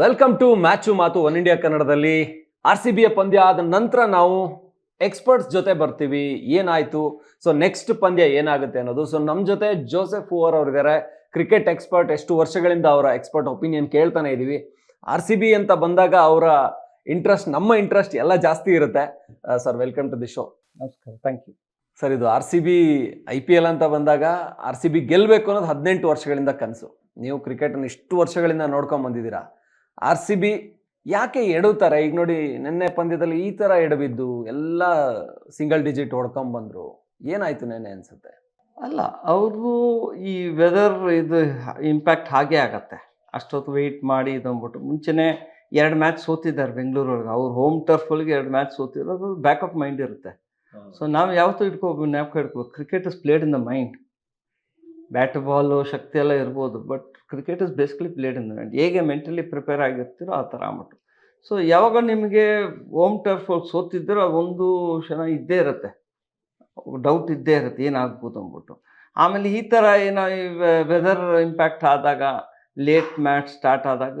Welcome to match ಮಾತು one India ಕನ್ನಡದಲ್ಲಿ R C ಬಿಯ ಪಂದ್ಯ ಆದ ನಂತರ ನಾವು ಎಕ್ಸ್ಪರ್ಟ್ಸ್ ಜೊತೆ ಬರ್ತೀವಿ. ಏನಾಯ್ತು? ಸೊ ನೆಕ್ಸ್ಟ್ ಪಂದ್ಯ ಏನಾಗುತ್ತೆ ಅನ್ನೋದು. ಸೊ ನಮ್ಮ ಜೊತೆ ಜೋಸೆಫ್ ಓವರ್ ಅವ್ರಿದ್ದಾರೆ. ಕ್ರಿಕೆಟ್ ಎಕ್ಸ್ಪರ್ಟ್ ಎಷ್ಟು ವರ್ಷಗಳಿಂದ ಅವರ ಎಕ್ಸ್ಪರ್ಟ್ ಒಪಿನಿಯನ್ ಕೇಳ್ತಾನೆ ಇದ್ದೀವಿ ಆರ್ ಸಿ ಬಿ ಅಂತ ಬಂದಾಗ ಅವರ ಇಂಟ್ರೆಸ್ಟ್ ನಮ್ಮ ಇಂಟ್ರೆಸ್ಟ್ ಎಲ್ಲ ಜಾಸ್ತಿ ಇರುತ್ತೆ. Sir welcome to the show ನಮಸ್ಕಾರ ಥ್ಯಾಂಕ್ ಯು ಸರ್ ಇದು R C B I P L ಅಂತ ಬಂದಾಗ ಆರ್ ಸಿ ಬಿ ಗೆಲ್ಲಬೇಕು ಅನ್ನೋದು ಹದಿನೆಂಟು ವರ್ಷಗಳಿಂದ ಕನಸು. ನೀವು ಕ್ರಿಕೆಟನ್ನು ಇಷ್ಟು ವರ್ಷಗಳಿಂದ ನೋಡ್ಕೊಂಡ್ ಬಂದಿದ್ದೀರಾ? ಆರ್ ಸಿ ಬಿ ಯಾಕೆ ಎಡುತ್ತಾರೆ ಈಗ ನೋಡಿ ನಿನ್ನೆ ಪಂದ್ಯದಲ್ಲಿ ಈ ಥರ ಎಡಬಿದ್ದು ಎಲ್ಲ ಸಿಂಗಲ್ ಡಿಜಿಟ್ ಹೊಡ್ಕೊಂಡ್ ಬಂದ್ರು ಏನಾಯ್ತು ನೆನ್ನೆ ಅನ್ಸುತ್ತೆ? ಅಲ್ಲ ಅವರು ಈ ವೆದರ್ ಇದು ಇಂಪ್ಯಾಕ್ಟ್ ಹಾಗೆ ಆಗತ್ತೆ. ಅಷ್ಟೊತ್ತು ವೆಯ್ಟ್ ಮಾಡಿ ಇದು ಮುಂಚೆನೆ ಮುಂಚೆನೇ ಎರಡು ಮ್ಯಾಚ್ ಸೋತಿದ್ದಾರೆ ಬೆಂಗಳೂರೊಳಗೆ. ಅವ್ರು ಹೋಮ್ ಟರ್ಫ್ಗಳಿಗೆ ಎರಡು ಮ್ಯಾಚ್ ಸೋತಿರೋದು ಬ್ಯಾಕ್ ಆಫ್ ಮೈಂಡ್ ಇರುತ್ತೆ. ಸೊ ನಾವು ಯಾವತ್ತೂ ಇಟ್ಕೋಬೇಕು ಜ್ಞಾಪಕ ಇಟ್ಕೋಬೇಕು. Cricket is played in the mind bat ball ಶಕ್ತಿ ಎಲ್ಲ ಇರ್ಬೋದು but cricket is basically played in the mind ಹೇಗೆ ಮೆಂಟಲಿ ಪ್ರಿಪೇರ್ ಆಗಿರ್ತೀರೋ ಆ ಥರ ಆಗ್ಬಿಟ್ಟು. ಸೊ ಯಾವಾಗ ನಿಮಗೆ ಹೋಮ್ ಟರ್ಫ್ ಸೋತಿದ್ದರೂ ಒಂದು ಕ್ಷಣ ಇದ್ದೇ ಇರುತ್ತೆ. ಡೌಟ್ ಇದ್ದೇ ಇರುತ್ತೆ ಏನಾಗ್ಬೋದು ಅಂದ್ಬಿಟ್ಟು. ಆಮೇಲೆ ಈ ಥರ ಏನೋ ಈ ವೆದರ್ ಇಂಪ್ಯಾಕ್ಟ್ ಆದಾಗ ಲೇಟ್ ಮ್ಯಾಚ್ ಸ್ಟಾರ್ಟ್ ಆದಾಗ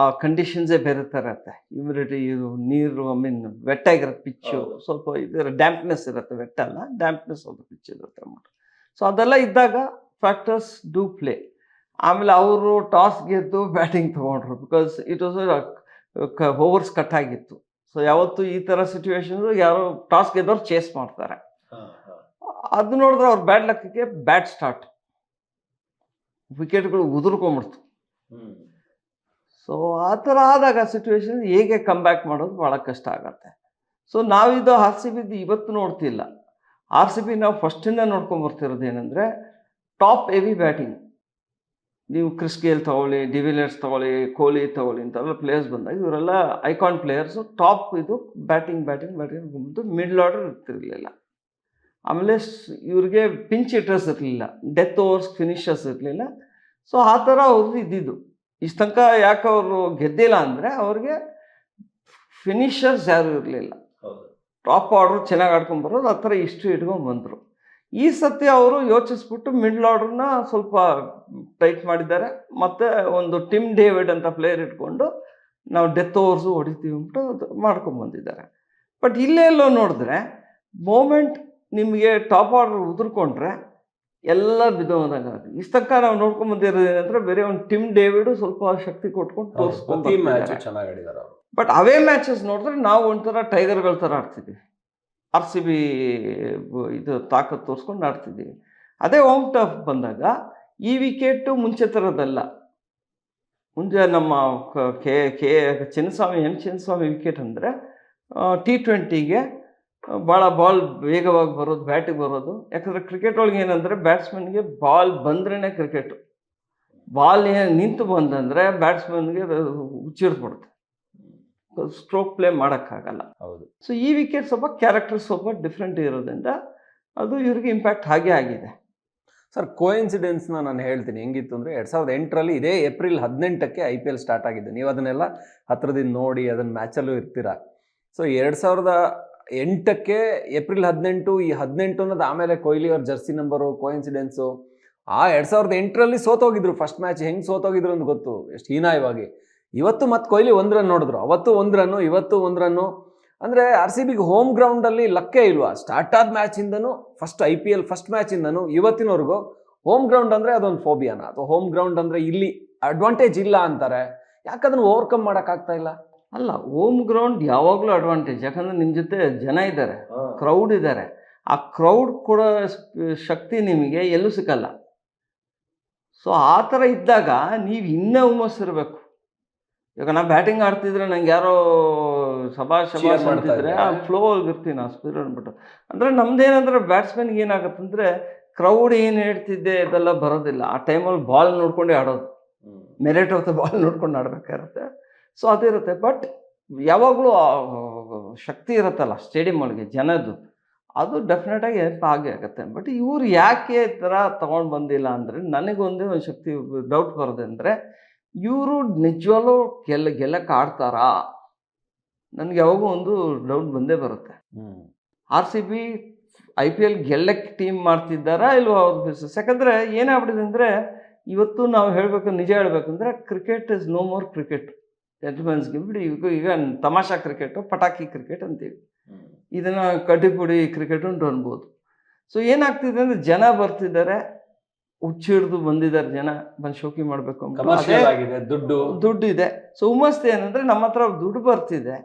ಆ ಕಂಡೀಷನ್ಸೇ ಬೇರೆ ಥರ ಇರುತ್ತೆ. ಇಮ್ಯುನಿಟಿ ಇದು ನೀರು ಐ ಮೀನ್ ವೆಟ್ಟಾಗಿರುತ್ತೆ ಪಿಚ್ಚು ಸ್ವಲ್ಪ ಇದರ ಡ್ಯಾಂಪ್ನೆಸ್ ಇರುತ್ತೆ ವೆಟ್ಟಲ್ಲ ಡ್ಯಾಂಪ್ನೆಸ್ ಒಂದು ಪಿಚ್ ಇರುತ್ತೆ ಅಂದ್ಬಿಟ್ಟು. ಸೊ ಅದೆಲ್ಲ ಇದ್ದಾಗ ಫ್ಯಾಕ್ಟರ್ಸ್ ಡೂ ಪ್ಲೇ ಆಮೇಲೆ ಅವರು ಟಾಸ್ ಗೆದ್ದು ಬ್ಯಾಟಿಂಗ್ ತೊಗೊಂಡ್ರು because it was overs cut ಆಗಿತ್ತು. ಸೊ ಯಾವತ್ತು ಈ ಥರ ಸಿಚುವೇಶನ್ ಯಾರು ಟಾಸ್ ಗೆದ್ದವ್ರು ಚೇಸ್ ಮಾಡ್ತಾರೆ. ಅದು ನೋಡಿದ್ರೆ ಅವ್ರ ಬ್ಯಾಟ್ ಲಕ್ಕಕ್ಕೆ ಬ್ಯಾಟ್ ಸ್ಟಾರ್ಟ್ ವಿಕೆಟ್ಗಳು ಉದುರ್ಕೊಂಬಿಡ್ತು ಸೊ ಆ ಥರ ಆದಾಗ ಸಿಚುವೇಶನ್ ಹೇಗೆ ಕಮ್ ಬ್ಯಾಕ್ ಮಾಡೋದು ಭಾಳ ಕಷ್ಟ ಆಗತ್ತೆ. ಸೊ ನಾವಿದು ಆರ್ ಸಿ ಬಿದ್ದು ಇವತ್ತು ನೋಡ್ತಿಲ್ಲ. ಆರ್ ಸಿ ಬಿ ನಾವು ಫಸ್ಟಿಂದ ನೋಡ್ಕೊಂಡ್ ಬರ್ತಿರೋದು ಏನಂದರೆ ಟಾಪ್ ಹೆವಿ ಬ್ಯಾಟಿಂಗ್ ನೀವು ಕ್ರಿಸ್ ಗೇಲ್ ತಗೊಳ್ಳಿ ಡಿವಿಲಿಯರ್ಸ್ ತಗೊಳ್ಳಿ ಕೊಹ್ಲಿ ತಗೊಳ್ಳಿ ಇಂಥವೆಲ್ಲ ಪ್ಲೇಯರ್ಸ್ ಬಂದಾಗ ಇವರೆಲ್ಲ ಐಕಾನ್ ಪ್ಲೇಯರ್ಸು ಟಾಪ್ ಇದು ಬ್ಯಾಟಿಂಗ್ ಬ್ಯಾಟಿಂಗ್ ಬ್ಯಾಟಿಂಗ್ ಬಂದು ಮಿಡ್ಲ್ ಆರ್ಡರ್ ಇರ್ತಿರ್ಲಿಲ್ಲ. ಆಮೇಲೆ ಇವ್ರಿಗೆ ಪಿಂಚ್ ಹಿಟರ್ಸ್ ಇರಲಿಲ್ಲ ಡೆತ್ ಓವರ್ಸ್ ಫಿನಿಷರ್ಸ್ ಇರಲಿಲ್ಲ. ಸೊ ಆ ಥರ ಅವ್ರದ್ದು ಇದ್ದಿದ್ದು. ಇಷ್ಟು ತನಕ ಯಾಕೆ ಅವರು ಗೆದ್ದಿಲ್ಲ ಅಂದರೆ ಅವ್ರಿಗೆ ಫಿನಿಷರ್ಸ್ ಯಾರು ಇರಲಿಲ್ಲ. ಟಾಪ್ ಆರ್ಡ್ರ್ ಚೆನ್ನಾಗಿ ಆಡ್ಕೊಂಡು ಬರೋದು ಆ ಥರ ಇಷ್ಟು ಇಟ್ಕೊಂಡು ಬಂದರು. ಈ ಸತಿ ಅವರು ಯೋಚಿಸ್ಬಿಟ್ಟು ಮಿಡ್ಲ್ ಆರ್ಡರ್ನ ಸ್ವಲ್ಪ ಟೈಟ್ ಮಾಡಿದ್ದಾರೆ. ಮತ್ತು ಒಂದು ಟಿಮ್ ಡೇವಿಡ್ ಅಂತ ಪ್ಲೇಯರ್ ಇಟ್ಕೊಂಡು ನಾವು ಡೆತ್ ಓವರ್ಸು ಹೊಡಿತೀವಿ ಅಂದ್ಬಿಟ್ಟು ಅದು ಮಾಡ್ಕೊಂಡು ಬಂದಿದ್ದಾರೆ. ಬಟ್ ಇಲ್ಲೇ ಎಲ್ಲೋ ನೋಡಿದ್ರೆ ಮೂಮೆಂಟ್ ನಿಮಗೆ ಟಾಪ್ ಆರ್ಡರ್ ಉದುರ್ಕೊಂಡ್ರೆ ಎಲ್ಲ ಬಿದ್ದೋದಂಗೆ ಇಷ್ಟ ತನಕ ನಾವು ನೋಡ್ಕೊಂಡ್ ಬಂದಿರೋದು ಏನಂದ್ರೆ ಬೇರೆ ಒಂದು ಟಿಮ್ ಡೇವಿಡ್ ಸ್ವಲ್ಪ ಶಕ್ತಿ ಕೊಟ್ಕೊಂಡು ತೋರಿಸ್ಕೊಂಡು ಬಟ್ ಅವೇ ಮ್ಯಾಚಸ್ ನೋಡಿದ್ರೆ ನಾವು ಒಂಥರ ಟೈಗರ್ಗಳ ಥರ ಆಡ್ತಿದ್ದೀವಿ. ಆರ್ ಸಿ ಬಿ ಇದು ತಾಕತ್ತು ತೋರಿಸ್ಕೊಂಡು ಆಡ್ತಿದ್ದೀವಿ ಅದೇ ಹೋಮ್ ಟಫ್ ಬಂದಾಗ ಈ ವಿಕೆಟು ಮುಂಚೆ ಥರದ್ದಲ್ಲ. ಮುಂಚೆ ನಮ್ಮ ಕ- K Chinnaswamy, M Chinnaswamy wicket ಅಂದರೆ ಟಿ ಟ್ವೆಂಟಿಗೆ ಭಾಳ ಬಾಲ್ ವೇಗವಾಗಿ ಬರೋದು, ಬ್ಯಾಟಿಗೆ ಬರೋದು. ಯಾಕಂದರೆ ಕ್ರಿಕೆಟ್ ಒಳಗೆ ಏನಂದರೆ ಬ್ಯಾಟ್ಸ್ಮನ್ಗೆ ಬಾಲ್ ಬಂದ್ರೇ ಕ್ರಿಕೆಟು. ಬಾಲ್ ಏನು ನಿಂತು ಬಂದಂದರೆ ಬ್ಯಾಟ್ಸ್ಮನ್ಗೆ ಹುಚ್ಚಿಡ್ಸ್ಬಿಡುತ್ತೆ ಸ್ಟ್ರೋಕ್ ಪ್ಲೇ ಮಾಡೋಕ್ಕಾಗಲ್ಲ. ಹೌದು. ಸೊ ಈ ವಿಕೆಟ್ ಸ್ವಲ್ಪ ಕ್ಯಾರೆಕ್ಟರ್ ಸ್ವಲ್ಪ ಡಿಫ್ರೆಂಟ್ ಇರೋದ್ರಿಂದ ಅದು ಇವ್ರಿಗೆ ಇಂಪ್ಯಾಕ್ಟ್ ಹಾಗೆ ಆಗಿದೆ. ಸರ್ ಕೋಇನ್ಸಿಡೆನ್ಸ್ನ ನಾನು ಹೇಳ್ತೀನಿ. ಹೆಂಗಿತ್ತು ಅಂದರೆ ಎರಡು ಸಾವಿರದ ಎಂಟರಲ್ಲಿ ಇದೇ ಏಪ್ರಿಲ್ ಹದಿನೆಂಟಕ್ಕೆ ಐ ಪಿ ಎಲ್ ಸ್ಟಾರ್ಟ್ ಆಗಿದ್ದು. ನೀವು ಅದನ್ನೆಲ್ಲ ಹತ್ರದಿಂದ ನೋಡಿ ಅದನ್ನು ಮ್ಯಾಚಲ್ಲೂ ಇರ್ತೀರ? ಸೊ ಎರಡು ಸಾವಿರದ ಎಂಟಕ್ಕೆ ಏಪ್ರಿಲ್ ಹದಿನೆಂಟು ಈ ಹದಿನೆಂಟು ಅನ್ನೋದು ಆಮೇಲೆ ಕೊಹ್ಲಿ ಅವ್ರ ಜರ್ಸಿ ನಂಬರು ಕೋಇನ್ಸಿಡೆನ್ಸು ಆ ಎರಡು ಸಾವಿರದ ಎಂಟರಲ್ಲಿ ಸೋತೋಗಿದ್ರು. ಫಸ್ಟ್ ಮ್ಯಾಚ್ ಹೆಂಗೆ ಸೋತೋಗಿದ್ರು ಅಂತ ಗೊತ್ತು. ಎಷ್ಟು ಹೀನಾಯವಾಗಿ. ಇವತ್ತು ಮತ್ತೆ ಕೊಹ್ಲಿ ಒಂದು ರನ್ ನೋಡಿದ್ರು. ಅವತ್ತು ಒಂದು ರನ್ನು ಇವತ್ತು ಒಂದು ರನ್ನು ಅಂದರೆ ಆರ್ ಸಿ ಬಿಗೆ ಹೋಮ್ ಗ್ರೌಂಡಲ್ಲಿ ಲಕ್ಕೇ ಇಲ್ವಾ? ಸ್ಟಾರ್ಟ್ ಆದ ಮ್ಯಾಚಿಂದನೂ first I P L first ಮ್ಯಾಚಿಂದನೂ ಇವತ್ತಿನವರೆಗೂ ಹೋಮ್ ಗ್ರೌಂಡ್ ಅಂದರೆ ಅದೊಂದು ಫೋಬಿಯಾನ ಅಥವಾ ಹೋಮ್ ಗ್ರೌಂಡ್ ಅಂದರೆ ಇಲ್ಲಿ ಅಡ್ವಾಂಟೇಜ್ ಇಲ್ಲ ಅಂತಾರೆ. ಯಾಕಂದ್ರೆ ಓವರ್ಕಮ್ ಮಾಡೋಕ್ಕಾಗ್ತಾ ಇಲ್ಲ? ಅಲ್ಲ ಹೋಮ್ ಗ್ರೌಂಡ್ ಯಾವಾಗಲೂ ಅಡ್ವಾಂಟೇಜ್ ಯಾಕಂದ್ರೆ ನಿಮ್ಮ ಜೊತೆ ಜನ ಇದ್ದಾರೆ ಕ್ರೌಡ್ ಇದ್ದಾರೆ. ಆ ಕ್ರೌಡ್ ಕೊಡೋ ಶಕ್ತಿ ನಿಮಗೆ ಎಲ್ಲೂ ಸಿಕ್ಕಲ್ಲ. ಸೊ ಆ ಥರ ಇದ್ದಾಗ ನೀವು ಇನ್ನೂ ಹುಮ್ಮಸ್ಸಿರ್ಬೇಕು. ಇವಾಗ ನಾ ಬ್ಯಾಟಿಂಗ್ ಆಡ್ತಿದ್ರೆ ನಂಗೆ ಯಾರೋ ಸಭಾ ಶಬಾಷ್ ಮಾಡ್ತಿದ್ರೆ. ಆ ಫ್ಲೋ ಇರ್ತೀನಿ ಆ ಸ್ಪೀಡ್ ಅಂದ್ಬಿಟ್ಟು. ಅಂದರೆ ನಮ್ದೇನಂದ್ರೆ ಬ್ಯಾಟ್ಸ್ಮನ್ಗೆ ಏನಾಗತ್ತಂದ್ರೆ ಕ್ರೌಡ್ ಏನು ಹೇಳ್ತಿದ್ದೆ ಇದೆಲ್ಲ ಬರೋದಿಲ್ಲ. ಆ ಟೈಮಲ್ಲಿ ಬಾಲ್ ನೋಡ್ಕೊಂಡು ಆಡೋದು. ಮೆರಿಟ್ ಆಫ್ ದ ಬಾಲ್ ನೋಡ್ಕೊಂಡು ಆಡಬೇಕಾಗಿರುತ್ತೆ ಸೊ ಅದಿರುತ್ತೆ ಬಟ್ ಯಾವಾಗಲೂ ಶಕ್ತಿ ಇರುತ್ತಲ್ಲ ಸ್ಟೇಡಿಯಂ ಒಳಗೆ ಜನದ್ದು. ಅದು ಡೆಫಿನೆಟಾಗಿ ಹೆಲ್ಪ್ ಆಗೇ ಆಗುತ್ತೆ. ಬಟ್ ಇವ್ರು ಯಾಕೆ ಈ ಥರ ತೊಗೊಂಡು ಬಂದಿಲ್ಲ ಅಂದರೆ ನನಗೊಂದೇ ಒಂದು ಶಕ್ತಿ ಡೌಟ್ ಬರೋದೆ ಅಂದರೆ ಇವರು ನಿಜವಾಗ್ಲೂ ಗೆಲ್ಲ ಗೆಲ್ಲಕ್ಕೆ ಆಡ್ತಾರಾ? ನನಗೆ ಯಾವಾಗೂ ಒಂದು ಡೌಟ್ ಬಂದೇ ಬರುತ್ತೆ. R C B I P L ಗೆಲ್ಲಕ್ಕೆ team ಮಾಡ್ತಿದ್ದಾರಾ ಇಲ್ವಾ ಅವ್ರ ಬಿಸ್ನೆಸ್ ಯಾಕಂದರೆ ಏನಾಗ್ಬಿಟ್ಟಿದೆ ಅಂದರೆ ಇವತ್ತು ನಾವು ಹೇಳಬೇಕು ನಿಜ ಹೇಳಬೇಕಂದ್ರೆ cricket is no more cricket ಜೆಂಟ್ಮನ್ಸ್ಗೆ ಬಿಡಿ ಈಗ ಈಗ ತಮಾಷಾ ಕ್ರಿಕೆಟು ಪಟಾಕಿ ಕ್ರಿಕೆಟ್ ಅಂತೀವಿ. ಇದನ್ನು ಕಡ್ಡಿಪುಡಿ ಕ್ರಿಕೆಟ್ ಉಂಟು ಅನ್ಬೋದು. ಸೊ ಏನಾಗ್ತಿದೆ ಅಂದರೆ ಜನ ಬರ್ತಿದ್ದಾರೆ. ಹುಚ್ಚಿಡ್ದು ಬಂದಿದ್ದಾರೆ ಜನ ಬಂದು ಶೋಕಿ ಮಾಡಬೇಕು ದುಡ್ಡು ದುಡ್ಡು. ಇದೆ ಸೊ ಹುಮ್ಮಸ್ತು ಏನಂದ್ರೆ ನಮ್ಮ ಹತ್ರ ದುಡ್ಡು ಬರ್ತಿದೆ.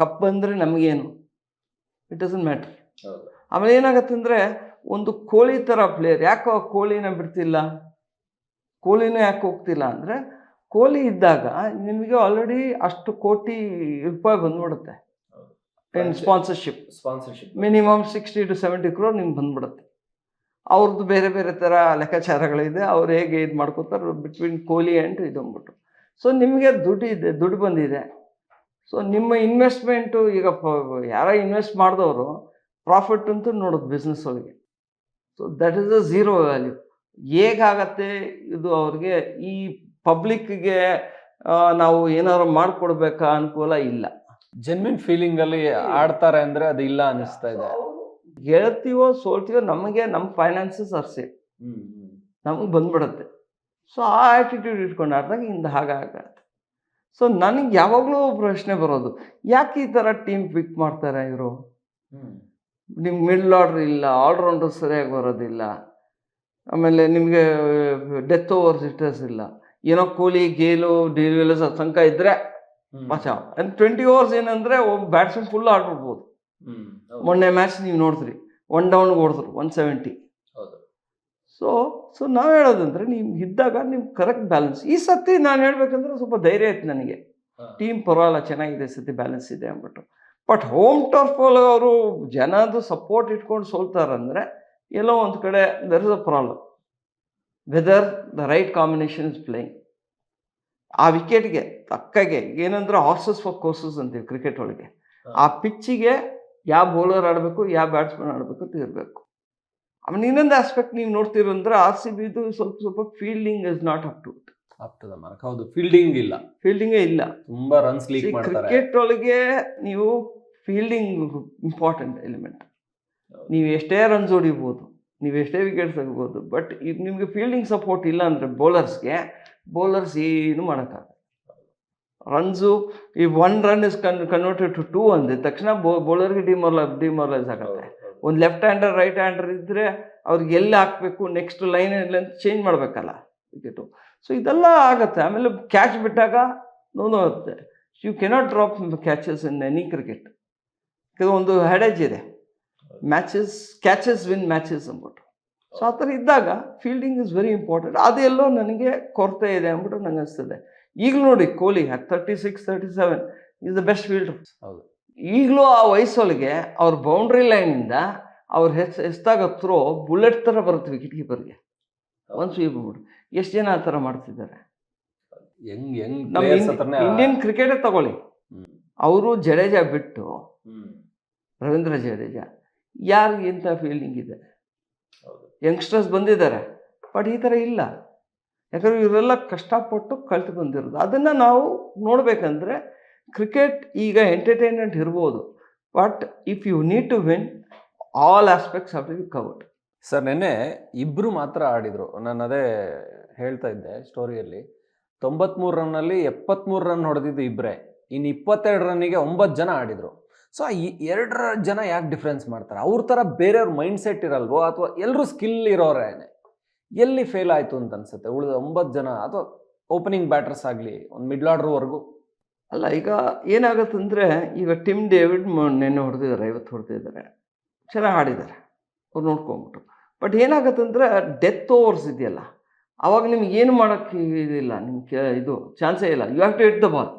ಕಪ್ ಬಂದ್ರೆ ನಮಗೇನು? It doesn't matter. ಆಮೇಲೆ ಏನಾಗತ್ತೆ ಅಂದ್ರೆ ಒಂದು ಕೋಳಿ ಥರ ಪ್ಲೇಯರ್ ಯಾಕೋ ಕೋಳಿನ ಬಿಡ್ತಿಲ್ಲ? ಕೋಳಿನೂ ಯಾಕೆ ಹೋಗ್ತಿಲ್ಲ ಅಂದ್ರೆ ಕೋಳಿ ಇದ್ದಾಗ ನಿಮಗೆ ಆಲ್ರೆಡಿ ಅಷ್ಟು ಕೋಟಿ ರೂಪಾಯಿ ಬಂದ್ಬಿಡುತ್ತೆ. Sponsorship sponsorship minimum sixty to seventy crore ನಿಮ್ಗೆ ಬಂದ್ಬಿಡುತ್ತೆ. ಅವ್ರದ್ದು ಬೇರೆ ಬೇರೆ ಥರ ಲೆಕ್ಕಾಚಾರಗಳಿದೆ. ಅವ್ರು ಹೇಗೆ ಇದು ಮಾಡ್ಕೋತಾರೆ ಬಿಟ್ವೀನ್ ಕೋಲಿ ಆ್ಯಂಡ್ ಇದು ಅಂದ್ಬಿಟ್ಟು. ಸೊ ನಿಮಗೆ ದುಡ್ಡು ಇದೆ ದುಡ್ಡು ಬಂದಿದೆ. ಸೊ ನಿಮ್ಮ ಇನ್ವೆಸ್ಟ್ಮೆಂಟು ಈಗ ಯಾರೋ ಇನ್ವೆಸ್ಟ್ ಮಾಡಿದವರು ಪ್ರಾಫಿಟ್ ಅಂತೂ ನೋಡೋದು ಬಿಸ್ನೆಸ್ ಒಳಗೆ so that is a zero value ಹೇಗಾಗತ್ತೆ ಇದು ಅವ್ರಿಗೆ? ಈ ಪಬ್ಲಿಕ್ಗೆ ನಾವು ಏನಾದ್ರು ಮಾಡಿಕೊಡ್ಬೇಕಾ ಅನುಕೂಲ ಇಲ್ಲ. ಜೆನ್ವಿನ್ ಫೀಲಿಂಗ್ ಅಲ್ಲಿ ಆಡ್ತಾರೆ ಅಂದ್ರೆ ಅದು ಇಲ್ಲ ಅನ್ನಿಸ್ತಾ ಇದೆ. ಗೆಳ್ತೀವೋ ಸೋಲ್ತೀವೋ ನಮಗೆ ನಮ್ಮ ಫೈನಾನ್ಸಸ್ ಆರ್ ಸೇಫ್ ನಮಗೆ ಬಂದ್ಬಿಡುತ್ತೆ. ಸೊ ಆ ಆ್ಯಟಿಟ್ಯೂಡ್ ಇಟ್ಕೊಂಡು ಆಡಿದಾಗ ಇಂದ ಹಾಗಾಗತ್ತೆ ಸೊ ನನಗೆ ಯಾವಾಗಲೂ ಪ್ರಶ್ನೆ ಬರೋದು ಯಾಕೆ ಈ ಥರ ಟೀಮ್ ಪಿಕ್ ಮಾಡ್ತಾರೆ ಇವರು? ನಿಮ್ಗೆ ಮಿಡ್ಲ್ ಆರ್ಡ್ರ್ ಇಲ್ಲ ಆಲ್ರೌಂಡರ್ ಸರಿಯಾಗಿ ಬರೋದಿಲ್ಲ ಆಮೇಲೆ ನಿಮಗೆ ಡೆತ್ ಓವರ್ಸ್ ಇಟ್ಟರ್ಸ್ ಇಲ್ಲ. ಏನೋ ಕೂಲಿ ಗೇಲು ಡಿವಿಲಿಯರ್ಸ್ ತನಕ ಇದ್ದರೆ ಬಚಾವ್ ಆ್ಯಂಡ್ ಟ್ವೆಂಟಿ ಓವರ್ಸ್ ಏನಂದರೆ ಒಬ್ಬ ಬ್ಯಾಟ್ಸ್ಮನ್ ಫುಲ್ ಆಡ್ಬಿಡ್ಬೋದು. ಮೊನ್ನೆ ಮ್ಯಾಚ್ ನೀವು ನೋಡಿದ್ರಿ ಒನ್ ಡೌನ್ಗೆ ಹೊಡೆದ್ರು ಒನ್ ಸೆವೆಂಟಿ. ಸೊ ಸೊ ನಾವು ಹೇಳೋದಂದ್ರೆ ನೀವು ಇದ್ದಾಗ ನೀವು ಕರೆಕ್ಟ್ ಬ್ಯಾಲೆನ್ಸ್ ಈ ಸತಿ ನಾನು ಹೇಳ್ಬೇಕಂದ್ರೆ ಸ್ವಲ್ಪ ಧೈರ್ಯ ಇತ್ತು ನನಗೆ. ಟೀಮ್ ಪರವಾಗಿಲ್ಲ ಚೆನ್ನಾಗಿದೆ ಈ ಸತಿ ಬ್ಯಾಲೆನ್ಸ್ ಇದೆ ಅಂದ್ಬಿಟ್ಟು. ಬಟ್ ಹೋಮ್ ಟರ್ಫಲ್ಲಿ ಅವರು ಜನದು ಸಪೋರ್ಟ್ ಇಟ್ಕೊಂಡು ಸೋಲ್ತಾರಂದ್ರೆ ಎಲ್ಲೋ ಒಂದು ಕಡೆ there is a problem whether the right combination is playing ಆ ವಿಕೆಟ್ಗೆ ತಕ್ಕಗೆ ಏನಂದ್ರೆ ಹಾರ್ಸಸ್ ಫಾರ್ ಕೋರ್ಸಸ್ ಅಂತೀವಿ ಕ್ರಿಕೆಟ್ ಒಳಗೆ. ಆ ಪಿಚ್ಚಿಗೆ ಯಾವ ಬೌಲರ್ ಆಡಬೇಕು ಯಾವ ಬ್ಯಾಟ್ಸ್ಮನ್ ಆಡಬೇಕು ಅಂತ ಇರಬೇಕು. ಆಮೇಲೆ ಇನ್ನೊಂದು ಆಸ್ಪೆಕ್ಟ್ ನೀವು ನೋಡ್ತಿರೋ ಅಂದ್ರೆ ಆರ್ ಸಿ ಬಿದು ಸ್ವಲ್ಪ ಸ್ವಲ್ಪ fielding is not up to the mark ಹೌದು ಫೀಲ್ಡಿಂಗ್ ಇಲ್ಲ. ಫೀಲ್ಡಿಂಗೇ ಇಲ್ಲ. ತುಂಬಾ ರನ್ಸ್ ಲೀಕ್ ಮಾಡ್ತಾರೆ. ಕ್ರಿಕೆಟ್ ಒಳಗೆ ನೀವು ಫೀಲ್ಡಿಂಗ್ ಇಂಪಾರ್ಟೆಂಟ್ ಎಲಿಮೆಂಟ್ ನೀವು ಎಷ್ಟೇ ರನ್ಸ್ ಹೊಡಿಬೋದು ನೀವು ಎಷ್ಟೇ ವಿಕೆಟ್ ತೆಗಿಬೋದು ಬಟ್ ಈಗ ನಿಮಗೆ ಫೀಲ್ಡಿಂಗ್ ಸಪೋರ್ಟ್ ಇಲ್ಲ ಅಂದರೆ ಬೌಲರ್ಸ್ಗೆ ಬೌಲರ್ಸ್ ಏನು ಮಾಡೋಕ್ಕಾಗಲ್ಲ. ರನ್ಸು ಈ ಒನ್ ರನ್ ಇಸ್ ಕನ್ ಕನ್ವರ್ಟೆಡ್ ಟು ಟೂ ಅಂದಿದ ತಕ್ಷಣ ಬೌಲರ್ಗೆ ಡಿಮೋರ್ಲ ಡಿಮೋರ್ಲೈಸ್ ಆಗುತ್ತೆ. ಒಂದು ಲೆಫ್ಟ್ ಹ್ಯಾಂಡರ್ ರೈಟ್ ಹ್ಯಾಂಡರ್ ಇದ್ದರೆ ಅವ್ರಿಗೆ ಎಲ್ಲಿ ಹಾಕಬೇಕು ನೆಕ್ಸ್ಟ್ ಲೈನ್ ಅಂತ ಚೇಂಜ್ ಮಾಡಬೇಕಲ್ಲ ವಿಕೆಟು ಸೊ ಇದೆಲ್ಲ ಆಗುತ್ತೆ. ಆಮೇಲೆ ಕ್ಯಾಚ್ ಬಿಟ್ಟಾಗ ನೋವಾಗುತ್ತೆ you cannot drop catches in any cricket ಒಂದು ಹೆಡೇಜ್ ಇದೆ. ಮ್ಯಾಚಸ್ ಕ್ಯಾಚಸ್ ವಿನ್ ಮ್ಯಾಚಸ್ ಅಂದ್ಬಿಟ್ಟು. ಸೊ ಆ ಥರ ಇದ್ದಾಗ ಫೀಲ್ಡಿಂಗ್ ಇಸ್ ವೆರಿ ಇಂಪಾರ್ಟೆಂಟ್ ಅದೆಲ್ಲೋ ನನಗೆ ಕೊರತೆ ಇದೆ ಅಂದ್ಬಿಟ್ಟು ನಂಗೆ ಅನಿಸ್ತದೆ ಈಗಲೂ ನೋಡಿ Kohli thirty six thirty seven is the best fielder ಹೌದು. ಈಗಲೂ ಆ ವಯಸ್ಸೊಳಗೆ ಅವ್ರ ಬೌಂಡ್ರಿ ಲೈನಿಂದ ಅವ್ರು ಹೆಚ್ ಎಷ್ಟಾಗ ಥ್ರೋ ಬುಲೆಟ್ ಥರ ಬರುತ್ತೆ ವಿಕೆಟ್ ಕೀಪರ್ಗೆ ಒಂದು ಸ್ವೀಪ್ ಬಿಡು ಎಷ್ಟು ಜನ ಆ ಥರ ಮಾಡ್ತಿದ್ದಾರೆ? ಇಂಡಿಯನ್ ಕ್ರಿಕೆಟೇ ತಗೊಳ್ಳಿ. ಅವರು ಜಡೇಜಾ ಬಿಟ್ಟು ರವೀಂದ್ರ ಜಡೇಜಾ ಯಾರಿಗೆ ಇಂಥ ಫೀಲ್ಡಿಂಗ್ ಇದೆ. ಯಂಗ್ಸ್ಟರ್ಸ್ ಬಂದಿದ್ದಾರೆ ಬಟ್ ಈ ಥರ ಇಲ್ಲ. ಯಾಕಂದ್ರೆ ಇವರೆಲ್ಲ ಕಷ್ಟಪಟ್ಟು ಕಲ್ತು ಬಂದಿರೋದು. ಅದನ್ನು ನಾವು ನೋಡಬೇಕಂದ್ರೆ ಕ್ರಿಕೆಟ್ ಈಗ ಎಂಟರ್ಟೈನ್ಮೆಂಟ್ ಇರ್ಬೋದು. But if you need to win all aspects of you covered sir, ನೆನ್ನೆ ಇಬ್ಬರು ಮಾತ್ರ ಆಡಿದರು. ನಾನು ಅದೇ ಹೇಳ್ತಾ ಇದ್ದೆ ಸ್ಟೋರಿಯಲ್ಲಿ ತೊಂಬತ್ಮೂರು ರನ್ನಲ್ಲಿ ಎಪ್ಪತ್ತ್ಮೂರು ರನ್ ಹೊಡೆದಿದ್ದು ಇಬ್ಬರೇ ಇನ್ನು ಇಪ್ಪತ್ತೆರಡು ರನ್ನಿಗೆ ಒಂಬತ್ತು ಜನ ಆಡಿದರು. ಸೊ ಈ ಎರಡರ ಜನ ಯಾಕೆ ಡಿಫ್ರೆನ್ಸ್ ಮಾಡ್ತಾರೆ? ಅವ್ರ ಥರ ಬೇರೆಯವ್ರ ಮೈಂಡ್ ಸೆಟ್ ಇರಲ್ವೋ? ಅಥವಾ ಎಲ್ಲರೂ ಸ್ಕಿಲ್ ಇರೋರೇನೆ? ಎಲ್ಲಿ ಫೇಲ್ ಆಯಿತು ಅಂತ ಅನ್ಸುತ್ತೆ? ಉಳಿದ ಒಂಬತ್ತು ಜನ ಅಥವಾ ಓಪನಿಂಗ್ ಬ್ಯಾಟರ್ಸ್ ಆಗಲಿ, ಒಂದು ಮಿಡ್ಲ್ ಆರ್ಡರ್ವರೆಗೂ ಅಲ್ಲ, ಈಗ ಏನಾಗುತ್ತಂದರೆ ಈಗ ಟಿಮ್ ಡೇವಿಡ್ ನೆನ್ನೆ ಹೊಡೆದಿದ್ದಾರೆ, ಐವತ್ತು ಹೊಡೆದಿದ್ದಾರೆ. ಚೆನ್ನಾಗಿ ಆಡಿದ್ದಾರೆ. ಅವ್ರು ನೋಡ್ಕೊಂಬಿಟ್ಟು ಬಟ್ ಏನಾಗುತ್ತಂದರೆ ಡೆತ್ ಓವರ್ಸ್ ಇದೆಯಲ್ಲ, ಅವಾಗ ನಿಮ್ಗೆ ಏನು ಮಾಡೋಕ್ಕೆ ಇದಿಲ್ಲ, ನಿಮ್ಗೆ ಇದು ಚಾನ್ಸೇ ಇಲ್ಲ. You have to hit the ball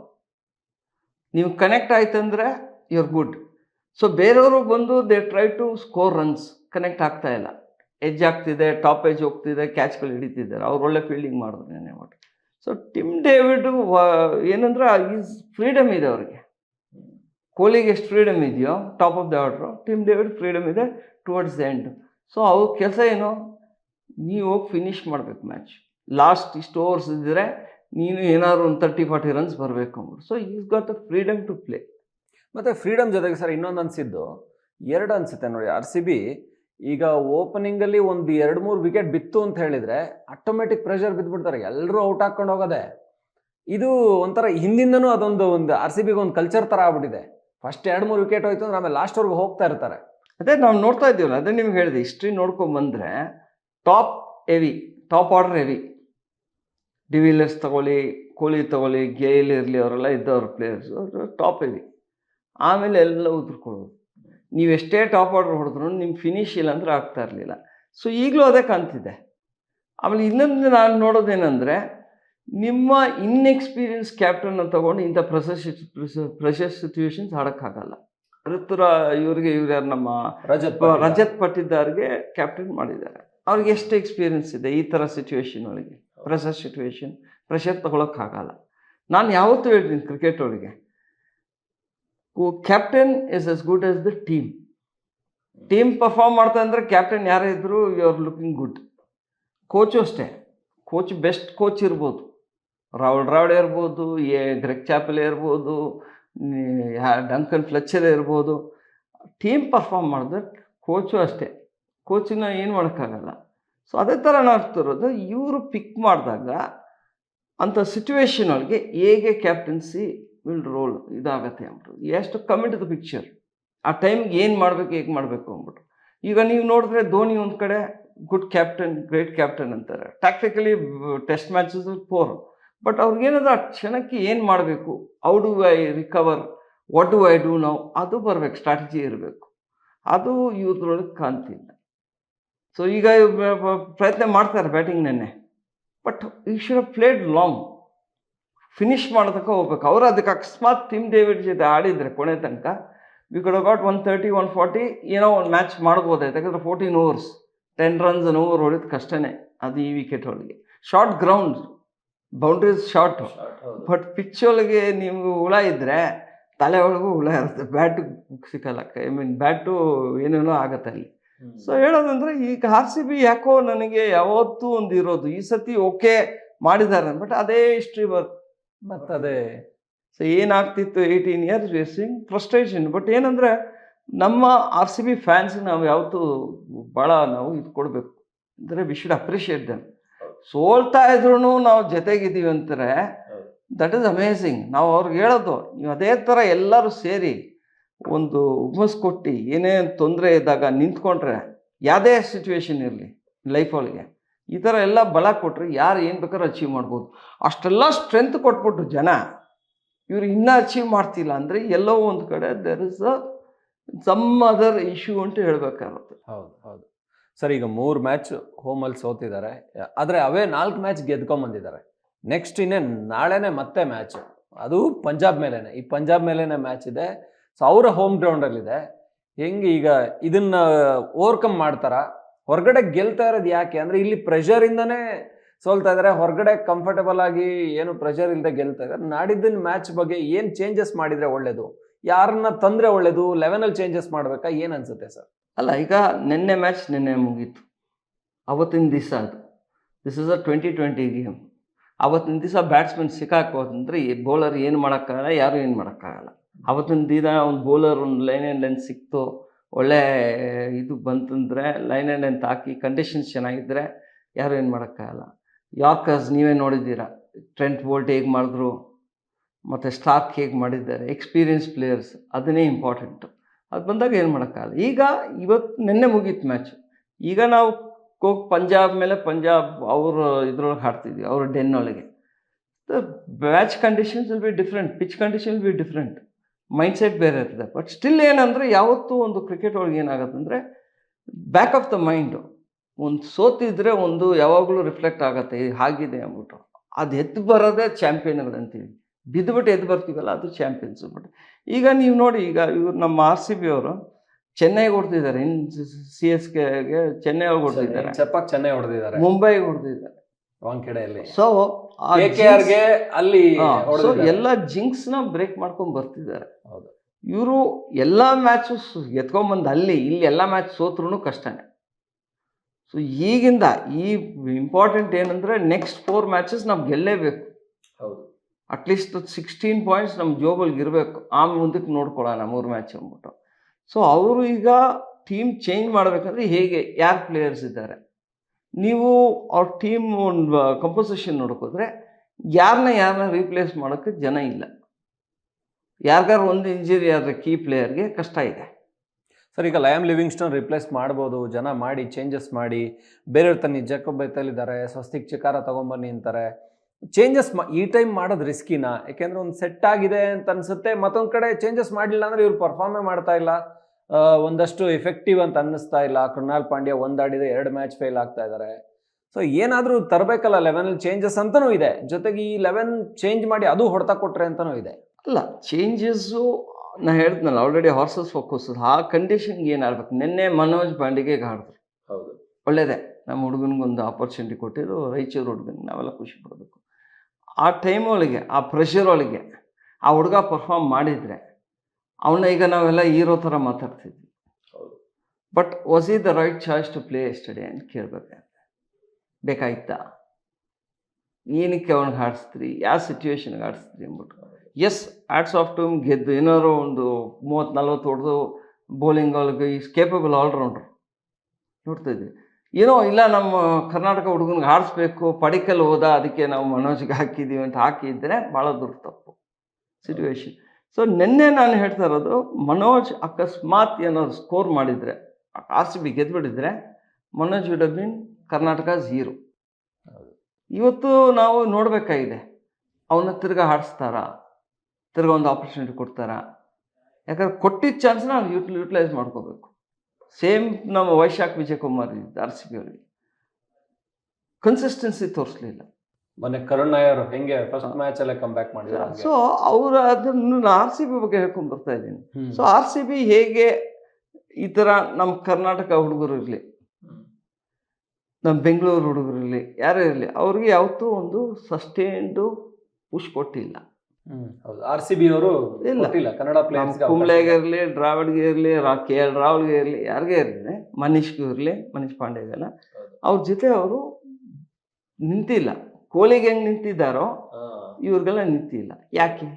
ನೀವು ಕನೆಕ್ಟ್ ಆಯ್ತಂದರೆ ಯು ಆರ್ ಗುಡ್ ಸೊ ಬೇರೆಯವರು ಬಂದು they try to score runs connect ಆಗ್ತಾ ಇಲ್ಲ. ಎಜ್ ಆಗ್ತಿದೆ ಟಾಪ್ ಎಜ್ ಹೋಗ್ತಿದೆ ಕ್ಯಾಚ್ಗಳು ಹಿಡಿತಿದ್ದಾರೆ. ಅವ್ರು ಒಳ್ಳೆ ಫೀಲ್ಡಿಂಗ್ ಮಾಡಿದ್ರು ನೆನೆ ಒಟ್ಟು. ಸೊ ಟಿಮ್ ಡೇವಿಡು ಏನಂದ್ರೆ ಈಸ್ ಫ್ರೀಡಮ್ ಇದೆ ಅವ್ರಿಗೆ. ಕೊಹ್ಲಿಗೆ ಎಷ್ಟು ಫ್ರೀಡಮ್ ಇದೆಯೋ top of the order Tim David freedom ಇದೆ ಟುವರ್ಡ್ಸ್ ದ ಎಂಡ್ ಸೊ ಅವ್ರ ಕೆಲಸ ಏನು? ನೀವು ಹೋಗಿ ಫಿನಿಶ್ ಮಾಡಬೇಕು ಮ್ಯಾಚ್ ಲಾಸ್ಟ್ ಇಷ್ಟು ಓವರ್ಸ್ ಇದ್ದರೆ ನೀನು ಏನಾದ್ರು ಒಂದು ತರ್ಟಿ ಫಾರ್ಟಿ ರನ್ಸ್ ಬರಬೇಕು ಅಂದ್ಬಿಟ್ಟು so is got the freedom to play ಮತ್ತು ಫ್ರೀಡಮ್ ಜೊತೆಗೆ ಸರ್ ಇನ್ನೊಂದು ಅನಿಸಿದ್ದು, ಎರಡು ಅನಿಸುತ್ತೆ ನೋಡಿ ಆರ್ ಸಿ ಬಿ ಈಗ ಓಪನಿಂಗ್ ಅಲ್ಲಿ ಒಂದು ಎರಡು ಮೂರು ವಿಕೆಟ್ ಬಿತ್ತು ಅಂತ ಹೇಳಿದ್ರೆ ಆಟೋಮೆಟಿಕ್ ಪ್ರೆಷರ್ ಬಿದ್ದುಬಿಡ್ತಾರೆ ಎಲ್ಲರೂ ಔಟ್ ಹಾಕೊಂಡು ಹೋಗೋದೆ. ಇದು ಒಂಥರ ಹಿಂದಿಂದನೂ ಅದೊಂದು ಒಂದು ಆರ್ ಸಿ ಬಿಗೆ ಒಂದು ಕಲ್ಚರ್ ತರ ಆಗ್ಬಿಟ್ಟಿದೆ. ಫಸ್ಟ್ ಎರಡು ಮೂರು ವಿಕೆಟ್ ಹೋಯ್ತು ಅಂದ್ರೆ ಆಮೇಲೆ ಲಾಸ್ಟ್ವರೆಗೂ ಹೋಗ್ತಾ ಇರ್ತಾರೆ. ಅದೇ ನಾವು ನೋಡ್ತಾ ಇದ್ದೀವಲ್ಲ, ಅದೇ ನಿಮ್ಗೆ ಹೇಳಿದೆ ಹಿಸ್ಟ್ರಿ ನೋಡ್ಕೊಂಡ್ ಬಂದ್ರೆ top heavy top order heavy de Villiers ತಗೊಳ್ಳಿ, ಕೊಹ್ಲಿ ತಗೊಳ್ಳಿ ಗೇಲ್ ಇರಲಿ, ಅವರೆಲ್ಲ ಇದ್ದವ್ರ ಪ್ಲೇಯರ್ಸ್ ಟಾಪ್ ಹೆವಿ ಆಮೇಲೆ ಎಲ್ಲ ಉದುರ್ಕೊಳ್ಳೋದು. ನೀವು ಎಷ್ಟೇ ಟಾಪ್ ಆರ್ಡರ್ ಹೊಡೆದ್ರು ನಿಮ್ಮ ಫಿನಿಶ್ ಇಲ್ಲ ಅಂದ್ರೆ ಆಗ್ತಾ ಇರಲಿಲ್ಲ. ಸೊ ಈಗಲೂ ಅದೇ ಕಾಣ್ತಿದೆ. ಆಮೇಲೆ ಇನ್ನೊಂದು ನಾನು ನೋಡೋದೇನೆಂದರೆ ನಿಮ್ಮ ಇನ್ಎಕ್ಸ್ಪೀರಿಯನ್ಸ್ ಕ್ಯಾಪ್ಟನ್ನ ತೊಗೊಂಡು ಇಂಥ ಪ್ರೆಸರ್ ಪ್ರೆಷರ್ ಸಿಚುವೇಶನ್ಸ್ ಆಡೋಕ್ಕಾಗಲ್ಲ. ಋತುರ ಇವ್ರಿಗೆ ಇವ್ರು ಯಾರು ನಮ್ಮ ರಜತ್ ರಜತ್ ಪಟ್ಟಿದಾರ್ಗೆ ಕ್ಯಾಪ್ಟನ್ ಮಾಡಿದ್ದಾರೆ. ಅವ್ರಿಗೆ ಎಷ್ಟು ಎಕ್ಸ್ಪೀರಿಯನ್ಸ್ ಇದೆ ಈ ಥರ ಸಿಚುವೇಶನ್ ಒಳಗೆ? ಪ್ರೆಷರ್ ಸಿಚುವೇಶನ್ ಪ್ರೆಷರ್ ತೊಗೊಳಕ್ಕಾಗಲ್ಲ. ನಾನು ಯಾವತ್ತೂ ಹೇಳ್ತೀನಿ ಕ್ರಿಕೆಟ್ ಒಳಗೆ captain is as good as the team team perform ಮಾಡ್ತಾ ಅಂದ್ರೆ ಕ್ಯಾಪ್ಟನ್ ಯಾರೇ ಇದ್ರು you are looking good coach ಅಷ್ಟೇ. ಕೋಚ್ ಬೆಸ್ಟ್ ಕೋಚ್ ಇರ್ಬೋದು. ರಾಹುಲ್ ಡ್ರಾವಿಡ್ ಇರ್ಬೋದು, ಎ, ಗ್ರೆಗ್ ಚಾಪಲ್ ಇರ್ಬೋದು ಡಂಕನ್ ಫ್ಲೆಚರ್ ಇರ್ಬೋದು. ಟೀಮ್ ಪರ್ಫಾರ್ಮ್ ಮಾಡಿದ್ರೆ ಕೋಚು ಅಷ್ಟೇ. ಕೋಚಿನ ಏನು ಮಾಡೋಕ್ಕಾಗಲ್ಲ. ಸೊ ಅದೇ ಥರ ನಾಡ್ತಿರೋದು ಇವರು ಪಿಕ್ ಮಾಡಿದಾಗ ಅಂಥ ಸಿಚುವೇಶನ್ ಒಳಗೆ ಹೇಗೆ ಕ್ಯಾಪ್ಟನ್ಸಿ ವಿಲ್ ರೋಲ್ ಇದಾಗತ್ತೆ ಅಂದ್ಬಿಟ್ಟು. ಎಷ್ಟು ಕಮಿಟ್ ದ ಪಿಕ್ಚರ್ ಆ ಟೈಮ್ಗೆ ಏನು ಮಾಡಬೇಕು, ಹೇಗೆ ಮಾಡಬೇಕು ಅಂದ್ಬಿಟ್ಟು. ಈಗ ನೀವು ನೋಡಿದ್ರೆ ಧೋನಿ ಒಂದು ಕಡೆ ಗುಡ್ ಕ್ಯಾಪ್ಟನ್ ಗ್ರೇಟ್ ಕ್ಯಾಪ್ಟನ್ ಅಂತಾರೆ. Tactically test matches poor but ಅವ್ರಿಗೇನದ ಕ್ಷಣಕ್ಕೆ ಏನು ಮಾಡಬೇಕು? How do I recover what do I do ನಾವು ಅದು ಬರಬೇಕು ಸ್ಟ್ರಾಟಜಿ ಇರಬೇಕು. ಅದು ಇವ್ರದ್ರೊಳಗೆ ಕಾಣ್ತಿಲ್ಲ. ಸೊ ಈಗ ಪ್ರಯತ್ನ ಮಾಡ್ತಾರೆ ಬ್ಯಾಟಿಂಗ್ ನೆನ್ನೆ. ಬಟ್ ಈ ಶುಡ್ ಪ್ಲೇಡ್ ಲಾಂಗ್ ಫಿನಿಶ್ ಮಾಡೋದಕ್ಕೆ ಹೋಗ್ಬೇಕು. ಅವ್ರು ಅದಕ್ಕೆ ಅಕಸ್ಮಾತ್ ಟಿಮ್ ಡೇವಿಡ್ ಜೊತೆ ಆಡಿದರೆ ಕೊನೆ ತನಕ we could about one thirty one forty ಏನೋ ಒಂದು ಮ್ಯಾಚ್ ಮಾಡ್ಬೋದಾಯ್ತು ಯಾಕಂದರೆ fourteen overs ten runs an over ಹೊಡಿದ ಕಷ್ಟನೇ ಅದು ಈ ವಿಕೆಟ್ ಒಳಗೆ. Short ground boundaries short but pitch ಒಳಗೆ ನೀವು ಹುಳ ಇದ್ದರೆ ತಲೆ ಒಳಗೂ ಹುಳ ಇರುತ್ತೆ. ಬ್ಯಾಟು ಸಿಕ್ಕಲ್ಲ. ಐ ಮೀನ್ ಬ್ಯಾಟು ಏನೇನೋ ಆಗುತ್ತೆ ಅಲ್ಲಿ. ಸೊ ಹೇಳೋದಂದ್ರೆ ಈಗ ಆರ್ ಸಿ ಬಿ ಯಾಕೋ ನನಗೆ ಯಾವತ್ತೂ ಒಂದು ಇರೋದು ಈ ಸತಿ ಓಕೆ ಮಾಡಿದ್ದಾರೆ. ಬಟ್ ಅದೇ ಹಿಸ್ಟ್ರಿ ಬರ್ ಮತ್ತದೇ ಸೊ ಏನಾಗ್ತಿತ್ತು eighteen years wasting frustration but ಏನಂದರೆ, ನಮ್ಮ ಆರ್ ಸಿ ಬಿ ಫ್ಯಾನ್ಸ್ ನಾವು ಯಾವತ್ತು ಭಾಳ ನಾವು ಇದು ಕೊಡಬೇಕು. ಅಂದರೆ ವಿ ಶುಡ್ ಅಪ್ರಿಷಿಯೇಟ್ ದಮ್ ಸೋಲ್ತಾ ಇದ್ರೂ ನಾವು ಜೊತೆಗಿದ್ದೀವಿ ಅಂತಾರೆ. ದಟ್ ಇಸ್ ಅಮೇಝಿಂಗ್ ನಾವು ಅವ್ರಿಗೆ ಹೇಳೋದು, ನೀವು ಅದೇ ಥರ ಎಲ್ಲರೂ ಸೇರಿ ಒಂದು ಹುಮ್ಮಸ್ ಕೊಟ್ಟು ಏನೇ ತೊಂದರೆ ಇದ್ದಾಗ ನಿಂತ್ಕೊಂಡ್ರೆ, ಯಾವುದೇ ಸಿಚುವೇಶನ್ ಇರಲಿ ಲೈಫ್ ಒಳಗೆ. ಈ ಥರ ಎಲ್ಲ ಬಲ ಕೊಟ್ಟರೆ ಯಾರು ಏನು ಬೇಕಾದ್ರೂ ಅಚೀವ್ ಮಾಡ್ಬೋದು. ಅಷ್ಟೆಲ್ಲ ಸ್ಟ್ರೆಂತ್ ಕೊಟ್ಬಿಟ್ರು ಜನ, ಇವರು ಇನ್ನೂ ಅಚೀವ್ ಮಾಡ್ತಿಲ್ಲ ಅಂದರೆ ಎಲ್ಲೋ ಒಂದು ಕಡೆ there is a some other issue ಅಂತ ಹೇಳಬೇಕಾಗುತ್ತೆ. ಹೌದು ಹೌದು. ಸರ್, ಈಗ ಮೂರು ಮ್ಯಾಚ್ ಹೋಮಲ್ಲಿ ಸೋತಿದ್ದಾರೆ. ಆದರೆ ಅವೇ ನಾಲ್ಕು ಮ್ಯಾಚ್ ಗೆದ್ಕೊಂಬಂದಿದ್ದಾರೆ ನೆಕ್ಸ್ಟ್ ಇನ್ನೇ ನಾಳೆನೇ ಮತ್ತೆ ಮ್ಯಾಚ್ ಅದು ಪಂಜಾಬ್ ಮೇಲೇನೆ. ಈ ಪಂಜಾಬ್ ಮೇಲೇನೆ ಮ್ಯಾಚ್ ಇದೆ. ಸೊ ಅವರ ಹೋಮ್ ಗ್ರೌಂಡಲ್ಲಿದೆ ಹೆಂಗೆ ಈಗ ಇದನ್ನ ಓವರ್ಕಮ್ ಮಾಡ್ತಾರ? ಹೊರಗಡೆ ಗೆಲ್ತಾ ಇರೋದು ಯಾಕೆ? ಅಂದರೆ ಇಲ್ಲಿ ಪ್ರೆಷರಿಂದನೇ ಸೋಲ್ತಾ ಇದ್ದಾರೆ ಹೊರಗಡೆ ಕಂಫರ್ಟಬಲ್ ಆಗಿ ಏನು ಪ್ರೆಷರ್ ಇಲ್ಲದೆ ಗೆಲ್ತಾ ಇದ್ದಾರೆ ನಾಡಿದ್ದಿನ ಮ್ಯಾಚ್ ಬಗ್ಗೆ ಏನು ಚೇಂಜಸ್ ಮಾಡಿದರೆ ಒಳ್ಳೆಯದು ಯಾರನ್ನ ತಂದರೆ ಒಳ್ಳೆಯದು ಲೆವೆನಲ್ಲಿ ಚೇಂಜಸ್ ಮಾಡಬೇಕಾ? ಏನು ಅನ್ಸುತ್ತೆ ಸರ್? ಅಲ್ಲ, ಈಗ ನಿನ್ನೆ ಮ್ಯಾಚ್ ನಿನ್ನೆ ಮುಗೀತು. ಅವತ್ತಿನ ದಿವಸ ಅದು. This is a twenty twenty game ಅವತ್ತಿನ ದಿವಸ ಬ್ಯಾಟ್ಸ್ಮನ್ ಸಿಕ್ಕಾಕೋದಂದ್ರೆ ಈ ಬೌಲರ್ ಏನು ಮಾಡೋಕ್ಕಾಗಲ್ಲ, ಯಾರು ಏನು ಮಾಡೋಕ್ಕಾಗಲ್ಲ. ಅವತ್ತಿನ ದಿನ ಒಂದು ಬೌಲರ್ ಒಂದು ಲೈನ್ ಆ್ಯಂಡ್ ಲೈನ್ ಸಿಕ್ತು. ಒಳ್ಳೆ ಇದು ಬಂತಂದರೆ ಲೈನ್ ಆ್ಯಂಡ್ ಲೆಂತ್ ಹಾಕಿ ಕಂಡೀಷನ್ಸ್ ಚೆನ್ನಾಗಿದ್ದರೆ ಯಾರು ಏನು ಮಾಡೋಕ್ಕಾಗಲ್ಲ. ಯಾಕಸ್ ನೀವೇ ನೋಡಿದ್ದೀರಾ ಟ್ರೆಂಟ್ ಬೋಲ್ಟ್ ಹೇಗೆ ಮಾಡಿದ್ರು, ಮತ್ತು ಸ್ಟಾರ್ಕ್ ಹೇಗೆ ಮಾಡಿದ್ದಾರೆ ಎಕ್ಸ್ಪೀರಿಯನ್ಸ್ ಪ್ಲೇಯರ್ಸ್ ಅದನ್ನೇ ಇಂಪಾರ್ಟೆಂಟು ಅದು ಬಂದಾಗ ಏನು ಮಾಡೋಕ್ಕಾಗಲ್ಲ. ಈಗ ಇವತ್ತು ನಿನ್ನೆ ಮುಗೀತು ಮ್ಯಾಚ್ ಈಗ ನಾವು ಕೋಕ್ ಪಂಜಾಬ್ ಮೇಲೆ ಪಂಜಾಬ್ ಅವರು ಇದ್ರೊಳಗೆ ಹಾಡ್ತಿದ್ವಿ, ಅವ್ರ ಡೆನ್ ಒಳಗೆ. Match conditions will be different pitch condition will be different mind set ಬೇರೆ ಇರ್ತದೆ. ಬಟ್ ಸ್ಟಿಲ್ ಏನಂದರೆ ಯಾವತ್ತೂ ಒಂದು ಕ್ರಿಕೆಟ್ ಒಳಗೆ ಏನಾಗುತ್ತೆ ಅಂದರೆ ಬ್ಯಾಕ್ ಆಫ್ ದ ಮೈಂಡು ಒಂದು ಸೋತಿದ್ರೆ ಒಂದು ಯಾವಾಗಲೂ ರಿಫ್ಲೆಕ್ಟ್ ಆಗುತ್ತೆ ಹಾಗಿದೆ ಅಂದ್ಬಿಟ್ಟು. ಅದು ಎದ್ದು ಬರೋದೇ ಚಾಂಪಿಯನ್ಗಳು ಅಂತೀವಿ ಬಿದ್ದುಬಿಟ್ಟು ಎದ್ದು ಬರ್ತೀವಲ್ಲ ಅದು ಚಾಂಪಿಯನ್ಸ್ ಬಟ್ ಈಗ ನೀವು ನೋಡಿ ಈಗ ಇವ್ರು ನಮ್ಮ ಆರ್ ಸಿ ಬಿ ಅವರು ಚೆನ್ನೈಗೆ ಹೊಡೆದಿದ್ದಾರೆ. ಇನ್ ಸಿ ಎಸ್ ಕೆಗೆ ಚೆನ್ನೈ ಒಳಗೆ ಹೊಡೆದಿದ್ದಾರೆ. ಚಪ್ಪಾಕ್ ಚೆನ್ನೈ ಹೊಡೆದಿದ್ದಾರೆ. ಮುಂಬೈಗೆ ಹೊಡೆದಿದ್ದಾರೆ. ವಾಂಖೆಡೆಯಲ್ಲಿ ಸೊ ಅಲ್ಲಿ. ಎಲ್ಲ ಜಿಂಕ್ಸ್ನ ಬ್ರೇಕ್ ಮಾಡ್ಕೊಂಡು ಬರ್ತಿದ್ದಾರೆ. ಇವರು ಎಲ್ಲ ಮ್ಯಾಚು ಎತ್ಕೊಂಬಂದು ಅಲ್ಲಿ ಇಲ್ಲಿ ಎಲ್ಲ ಮ್ಯಾಚ್ ಸೋತ್ರೂ ಕಷ್ಟನೇ. ಸೊ ಈಗಿಂದ ಈ ಇಂಪಾರ್ಟೆಂಟ್ ಏನಂದರೆ ನೆಕ್ಸ್ಟ್ ಫೋರ್ ಮ್ಯಾಚಸ್ ನಾವು ಗೆಲ್ಲೇಬೇಕು. ಹೌದು. ಅಟ್ಲೀಸ್ಟ್ ಸಿಕ್ಸ್ಟೀನ್ ಪಾಯಿಂಟ್ಸ್ ನಮ್ಮ ಜೋಬಲ್ಗೆ ಇರಬೇಕು. ಆಮೇಲೆ ಮುಂದಕ್ಕೆ ನೋಡ್ಕೊಳ್ಳೋಣ ಮೂರು ಮ್ಯಾಚ್ ಅಂದ್ಬಿಟ್ಟು. ಸೊ ಅವರು ಈಗ ಟೀಮ್ ಚೇಂಜ್ ಮಾಡಬೇಕಂದ್ರೆ ಹೇಗೆ? ಯಾರು ಪ್ಲೇಯರ್ಸ್ ಇದ್ದಾರೆ? ನೀವು ಅವ್ರ ಟೀಮ್ ಒಂದು ಕಂಪೋಸಿಷನ್ ನೋಡ್ಕೋದ್ರೆ ಯಾರನ್ನ ಯಾರನ್ನ ರೀಪ್ಲೇಸ್ ಮಾಡೋಕ್ಕೆ ಜನ ಇಲ್ಲ. ಯಾರಿಗಾರು ಒಂದು ಇಂಜುರಿ ಆದರೆ ಕೀ ಪ್ಲೇಯರ್ಗೆ ಕಷ್ಟ ಇದೆ. ಸರ್, ಈಗ ಲಯಮ್ ಲಿವಿಂಗ್ಸ್ಟನ್ ರಿಪ್ಲೇಸ್ ಮಾಡ್ಬೋದು, ಜನ ಮಾಡಿ ಚೇಂಜಸ್ ಮಾಡಿ, ಬೇರೆಯವ್ರ ತನ್ನಿ ಜಕಬ್ ಬೈತಲಿದ್ದಾರೆ ಚಿಕಾರ ತೊಗೊಂಬನ್ನಿ ಅಂತಾರೆ. ಚೇಂಜಸ್ ಈ ಟೈಮ್ ಮಾಡೋದು ರಿಸ್ಕಿನ ಯಾಕೆಂದ್ರೆ ಒಂದು ಸೆಟ್ ಆಗಿದೆ ಅಂತ ಅನ್ಸುತ್ತೆ, ಮತ್ತೊಂದು ಕಡೆ ಚೇಂಜಸ್ ಮಾಡಲಿಲ್ಲ ಅಂದ್ರೆ ಇವ್ರು ಪರ್ಫಾರ್ಮೇ ಮಾಡ್ತಾ ಇಲ್ಲ. ಒಂದಷ್ಟು ಎಫೆಕ್ಟಿವ್ ಅಂತ ಅನ್ನಿಸ್ತಾ ಇಲ್ಲ. ಕೃಣಾಲ್ ಪಾಂಡ್ಯ ಒಂದಾಡಿದ ಎರಡು ಮ್ಯಾಚ್ ಫೇಲ್ ಆಗ್ತಾ ಇದ್ದಾರೆ ಸೊ ಏನಾದರೂ ತರಬೇಕಲ್ಲ ಲೆವೆನಲ್ಲಿ ಚೇಂಜಸ್ ಅಂತನೂ ಇದೆ. ಜೊತೆಗೆ ಈ ಲೆವೆನ್ ಚೇಂಜ್ ಮಾಡಿ ಅದು ಹೊಡೆತ ಕೊಟ್ರೆ ಅಂತನೂ ಇದೆ. ಅಲ್ಲ ಚೇಂಜಸ್ಸು ನಾನು ಹೇಳ್ತೀನಲ್ಲ ಆಲ್ರೆಡಿ ಹಾರ್ಸಸ್ ಫೋಕಸ್ ಆ ಕಂಡೀಷನ್ಗೆ ಏನಾಗಬೇಕು? ನಿನ್ನೆ ಮನೋಜ್ ಪಾಂಡೆಗೆ ಆಡಿದ್ರು ಹೌದು. ಒಳ್ಳೇದೇ. ನಮ್ಮ ಹುಡುಗನಿಗೊಂದು ಆಪರ್ಚುನಿಟಿ ಕೊಟ್ಟಿದ್ದು ರಾಯಚೂರು ಹುಡುಗನಿಗೆ ನಾವೆಲ್ಲ ಖುಷಿ ಪಡಬೇಕು ಆ ಟೈಮ್ ಒಳಗೆ ಆ ಪ್ರೆಷರ್ ಒಳಗೆ ಆ ಹುಡುಗ ಪರ್ಫಾರ್ಮ್ ಮಾಡಿದರೆ ಅವನ್ನ ಈಗ ನಾವೆಲ್ಲ ಹೀರೋ ಥರ ಮಾತಾಡ್ತಿದ್ವಿ. ಬಟ್ ವಾಸ್ ಈ the right choice to play yesterday ಅಂತ ಕೇಳ್ಬೇಕಾಗ್ತದೆ ಬೇಕಾಯ್ತಾ? ಏನಕ್ಕೆ ಅವ್ನಿಗೆ ಆಡಿಸ್ತೀರಿ ಯಾವ ಸಿಚುವೇಶನ್ಗೆ ಆಡಿಸ್ತೀರಿ ಅಂದ್ಬಿಟ್ಟು. ಎಸ್ ಆಟ್ಸ್ ಆಫ್ ಟು ಗೆದ್ದು ಏನಾದ್ರು ಒಂದು ಮೂವತ್ತು ನಲ್ವತ್ತು ಹೊಡೆದು ಬೌಲಿಂಗ್ ಅವ್ರಿಗೆ ಈಸ್ ಕೇಪಬಲ್ ಆಲ್ರೌಂಡ್ರ್ ನೋಡ್ತಾ ಇದ್ವಿ. ಏನೋ ಇಲ್ಲ ನಮ್ಮ ಕರ್ನಾಟಕ ಹುಡುಗನಿಗೆ ಆಡಿಸ್ಬೇಕು ಪಡಿಕಲ್ ಹೋದ ಅದಕ್ಕೆ ನಾವು ಮನೋಜ್ಗೆ ಹಾಕಿದ್ದೀವಿ ಅಂತ ಹಾಕಿದ್ರೆ ಭಾಳ ದೊಡ್ಡ ತಪ್ಪು ಸಿಚುವೇಶನ್ ಸೊ ನಿನ್ನೆ ನಾನು ಹೇಳ್ತಾ ಇರೋದು ಮನೋಜ್ ಅಕಸ್ಮಾತ್ ಏನಾದ್ರು ಸ್ಕೋರ್ ಮಾಡಿದರೆ ಆರ್ ಸಿ ಬಿ ಗೆದ್ದುಬಿಟ್ಟಿದ್ರೆ ಮನೋಜ್ ವಿಡ್ ಬಿನ್ ಕರ್ನಾಟಕ ಝೀರೋ ಇವತ್ತು ನಾವು ನೋಡಬೇಕಾಗಿದೆ ಅವನ ತಿರ್ಗಾ ಆಡಿಸ್ತಾರಾ ತಿರ್ಗಾ ಒಂದು ಆಪರ್ಚುನಿಟಿ ಕೊಡ್ತಾರಾ? ಯಾಕಂದ್ರೆ ಕೊಟ್ಟಿದ್ದ ಚಾನ್ಸ್ನ ಅವ್ರು ಯೂಟಿಲ್ ಯೂಟಿಲೈಸ್ ಮಾಡ್ಕೋಬೇಕು. ಸೇಮ್ ನಮ್ಮ ವೈಶಾಖ್ ವಿಜಯಕುಮಾರ್ ಇದ್ದ ಆರ್ ಸಿ ಬಿ ಅವರಿಗೆ. ಕನ್ಸಿಸ್ಟೆನ್ಸಿ ತೋರಿಸ್ಲಿಲ್ಲ. ಮೊನ್ನೆ ಕರುಣ್ ನಾಯರ್ ಹೆಂಗೆ ಫಸ್ಟ್ ಮ್ಯಾಚ್ ಅಲ್ಲೇ ಕಮ್ ಬ್ಯಾಕ್ ಮಾಡಿದ್ರು. ಸೊ ಅವರು ಅದನ್ನು ಆರ್ ಸಿ ಬಿ ಬಗ್ಗೆ ಹೇಳ್ಕೊಂಡು ಬರ್ತಾ ಇದ್ದೀನಿ. ಸೊ ಆರ್ ಸಿ ಬಿ ಹೇಗೆ ಈ ಥರ ನಮ್ಮ ಕರ್ನಾಟಕ ಹುಡುಗರು ಇರಲಿ ನಮ್ಮ ಬೆಂಗಳೂರು ಹುಡುಗರು ಇರಲಿ ಯಾರೇ ಇರಲಿ ಅವ್ರಿಗೆ ಯಾವತ್ತೂ ಒಂದು ಸಸ್ಟೇನ್ಡು ಪುಷ್ ಕೊಟ್ಟಿಲ್ಲ. ಆರ್ ಸಿ ಬಿ ಅವರು ಇಲ್ಲ. ಕನ್ನಡ ಪ್ಲೇಯರ್ಸ್ ಕುಂಬ್ಳೆಗೆ ಇರಲಿ ದ್ರಾವಿಡ್ಗೆ ಇರಲಿ ರಾ ಕೆ ಎಲ್ ರಾಹುಲ್ಗೆ ಇರಲಿ ಯಾರಿಗೇ ಇರಲಿ ಮನೀಶ್ಗೂ ಇರಲಿ ಮನೀಶ್ ಪಾಂಡೆಗೆಲ್ಲ. ಅವ್ರ ಜೊತೆ ಅವರು ನಿಂತಿಲ್ಲ. ಕೋಹ್ಲಿಗೆ ಹೆಂಗೆ ನಿಂತಿದ್ದಾರೋ ಇವ್ರಿಗೆಲ್ಲ ನಿಂತಿಲ್ಲ. ಯಾಕೆ?